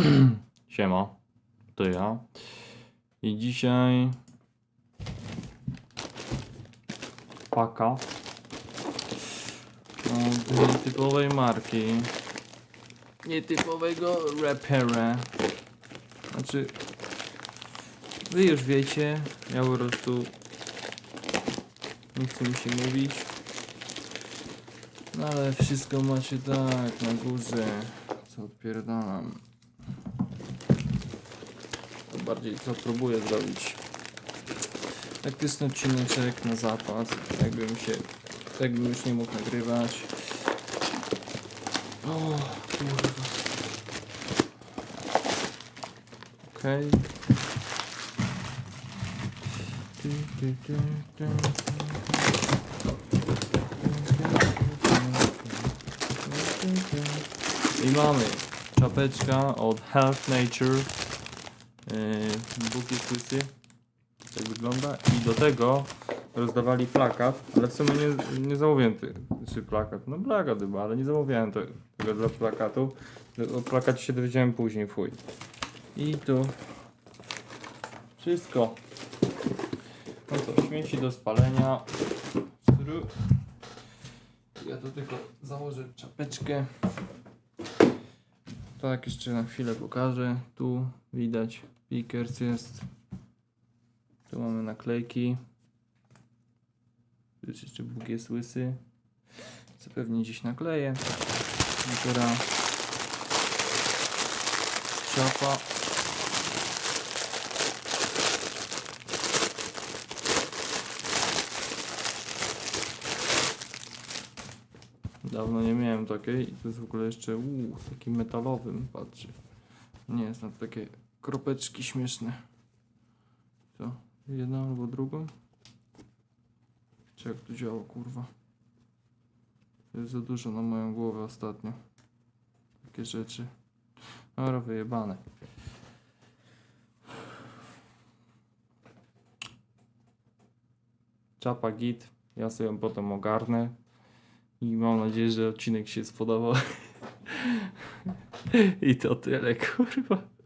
Siema, to ja. I dzisiaj paka od nietypowej marki. Nietypowego rapera. Znaczy, wy już wiecie, ja po prostu nie chcę mi się mówić. No ale wszystko macie tak na górze, co odpierdalam. To bardziej co próbuję zrobić. Taktyczny odcineczek na zapas, jakbym się, jakbym już nie mógł nagrywać. O kurwa. Okej. Ty. I mamy czapeczka od Health Nature. Yy, Buki słysy. Tak wygląda. I do tego rozdawali plakat, ale w sumie nie, nie zamówiłem ty, czy plakat. No plakat chyba, ale nie zamówiłem te, tego dla plakatu. O plakacie się dowiedziałem później, fuj. I tu wszystko. No to śmieci do spalenia. Ja tu tylko założę czapeczkę. Tak, jeszcze na chwilę pokażę. Tu widać, Pickers jest. Tu mamy naklejki. Tu jest jeszcze Bóg jest łysy. Co pewnie dziś nakleję. Natura. Czapa. Dawno nie miałem takiej i to jest w ogóle jeszcze uu, z takim metalowym, patrzcie. Nie jest takie kropeczki śmieszne. Co? Jedną albo drugą? Czy jak to działa, kurwa? To jest za dużo na moją głowę ostatnio. Takie rzeczy. Dobra, wyjebane. Czapa git. Ja sobie ją potem ogarnę. I mam nadzieję, że odcinek się spodobał. I to tyle, kurwa.